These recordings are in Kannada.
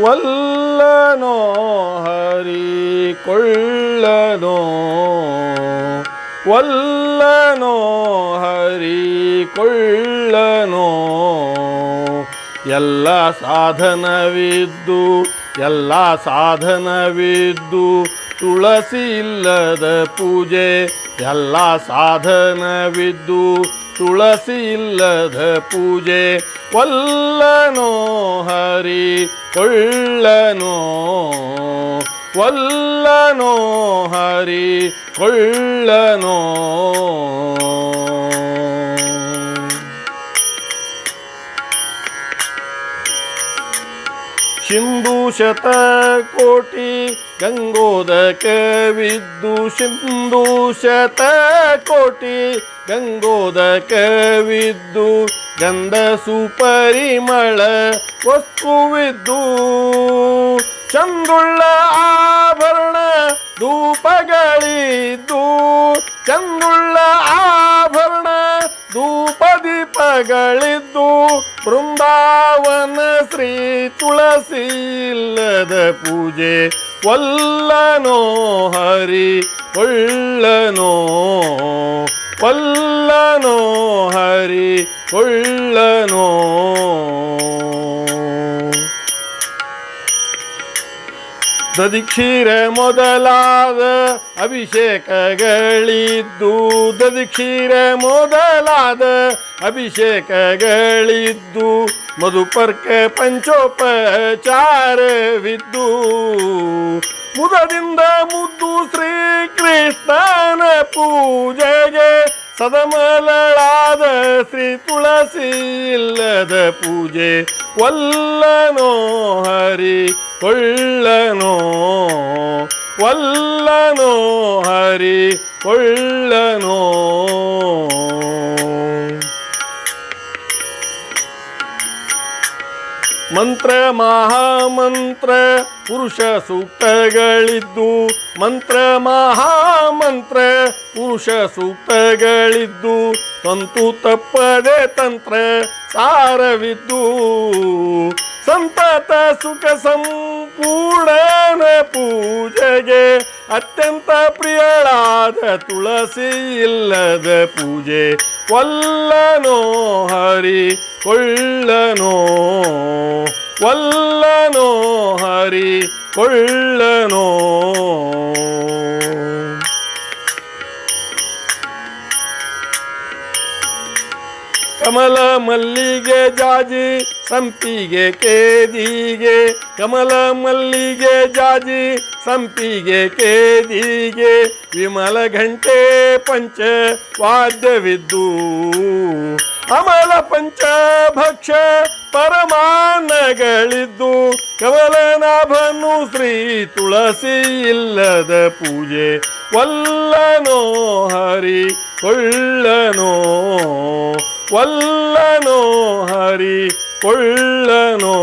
ವಲ್ಲನೋ ಹರಿ ಕೊಳ್ಳನೋ ವಲ್ಲನೋ ಹರಿ ಕೊಳ್ಳನೋ ಎಲ್ಲ ಸಾಧನವಿದ್ದು ಎಲ್ಲ ಸಾಧನವಿದ್ದು, ತುಳಸಿ ಇಲ್ಲದ ಪೂಜೆ, ಎಲ್ಲ ಸಾಧನವಿದ್ದು, ತುಳಸಿ ಇಲ್ಲದ ಪೂಜೆ. ಒಲ್ಲನೋ ಹರಿ ಕೊಳ್ಳನೋ ಒಲ್ಲನೋ ಹರಿ ಕೊಳ್ಳನೋ ಸಿಂಧು ಶತಕೋಟಿ ಗಂಗೋದಕವಿದ್ದು ಸಿಂಧು ಶತಕೋಟಿ ಗಂಗೋದಕವಿದ್ದು ಗಂಧ ಸುಪರಿಮಳ ವಸ್ತುವಿದ್ದು ಚಂದುಳ್ಳ ಆಭರಣ ಧೂಪಗಳಿದ್ದು ಚಂದುಳ್ಳ ಆಭರಣ ಧೂಪ ದೀಪಗಳಿದ್ದು ಬೃಂದಾವನ ಶ್ರೀ ತುಳಸಿ ಇಲ್ಲದ ಪೂಜೆ. ವಲ್ಲನೋ ಹರಿ ಒಳ್ಳನೋ ವಲ್ಲನೋ ಹರಿ ಒಳ್ಳನೋ ದದಿಕ್ಷೀರ ಮೊದಲಾದ ಅಭಿಷೇಕಗಳಿದ್ದು ದದಿಕ್ಷೀರ ಮೊದಲಾದ ಅಭಿಷೇಕಗಳಿದ್ದು ಮಧುಪರ್ಕ ಪಂಚೋಪಚಾರವಿದ್ದು. ಮುದದಿಂದ ಮುದ್ದು ಶ್ರೀ ಕೃಷ್ಣನ ಪೂಜೆಗೆ ಸದಮಲಳಾದ ಶ್ರೀ ತುಳಸಿ ಇಲ್ಲದ ಪೂಜೆ ವಲ್ಲನೋ ಹರಿ ಕೊಳ್ಳನೋ ವಲ್ಲನೋ ಹರಿ ಕೊಳ್ಳನೋ ಮಂತ್ರ ಮಹಾಮಂತ್ರ, ಪುರುಷ ಸೂಕ್ತಗಳಿದ್ದು. ಮಂತ್ರ ಮಹಾಮಂತ್ರ, ಪುರುಷ ಸೂಕ್ತಗಳಿದ್ದು. ತಂತು ತಪ್ಪದೆ ತಂತ್ರ ಸಾರವಿದ್ದು. ಸಂತತ ಸುಖ ಸಂಪೂರ್ಣನ ಪೂಜೆಗೆ ಅತ್ಯಂತ ಪ್ರಿಯಳಾದ ತುಳಸಿ ಇಲ್ಲದ ಪೂಜೆ. ವಲ್ಲನೋ ಹರಿ ಕೊಳ್ಳನೋ, ವಲ್ಲನೋ ಹರಿ ಕೊಳ್ಳನೋ. ಕಮಲ ಮಲ್ಲಿಗೆ ಜಾಜಿ, ಸಂಪಿಗೆ ಕೇದಿಗೆ. ಕಮಲ ಮಲ್ಲಿಗೆ ಜಾಜಿ, ಸಂಪಿಗೆ ಕೇದಿಗೆ. ವಿಮಲ ಘಂಟೆ ಪಂಚ ವಾದ್ಯವಿದ್ದು ಅಮಲ ಪಂಚ ಭಕ್ಷ ಪರಮಾನಗಳಿದ್ದು ಕವಲನಾಭನು ಶ್ರೀ ತುಳಸಿ ಇಲ್ಲದ ಪೂಜೆ ವಲ್ಲನೋ ಹರಿ ಕೊಳ್ಳನೋ, ವಲ್ಲನೋ ಹರಿ ಕೊಳ್ಳನೋ.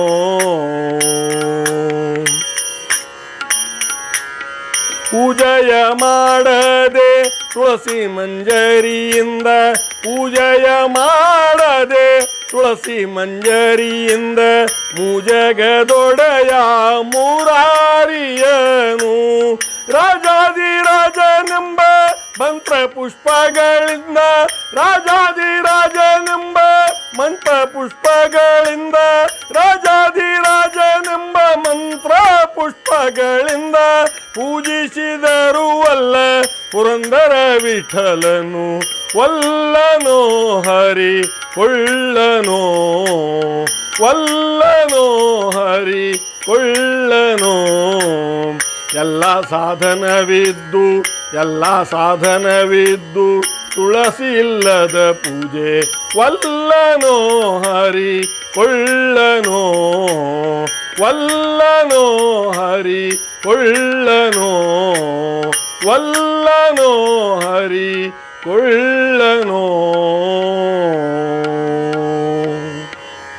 ಪೂಜೆಯ ಮಾಡದೆ ತುಳಸಿ ಮಂಜರಿಯಿಂದ ಪೂಜೆಯ ಮಾಡದೆ ತುಳಸಿ ಮಂಜರಿಯಿಂದ ಮೂಜಗದೊಡೆಯ ಮೂರಾರಿಯನು. ರಾಜಾದಿರಾಜನೆಂಬ ಮಂತ್ರ ಪುಷ್ಪಗಳಿಂದ ರಾಜಾದಿರಾಜನೆಂಬ ಮಂತ್ರ ಪುಷ್ಪಗಳಿಂದ ರಾಜಾದಿರಾಜನೆಂಬ ಮಂತ್ರ ಪುಷ್ಪಗಳಿಂದ ಪೂಜಿಸಿದರು ವಲ್ಲ ಪುರಂದರ ವಿಠಲನು ವಲ್ಲನೋ ಹರಿ ಕೊಳ್ಳನೋ ವಲ್ಲನೋ ಹರಿ ಕೊಳ್ಳನೋ ಎಲ್ಲ ಸಾಧನವಿದ್ದು ಎಲ್ಲ ಸಾಧನವಿದ್ದು, ತುಳಸಿ ಇಲ್ಲದ ಪೂಜೆ ವಲ್ಲನೋ ಹರಿ ಕೊಳ್ಳನೋ ವಲ್ಲನೋ ಹರಿ ಕೊಳ್ಳನೋ ವಲ್ಲನೋ ಹರಿ ಕೊಳ್ಳನೋ.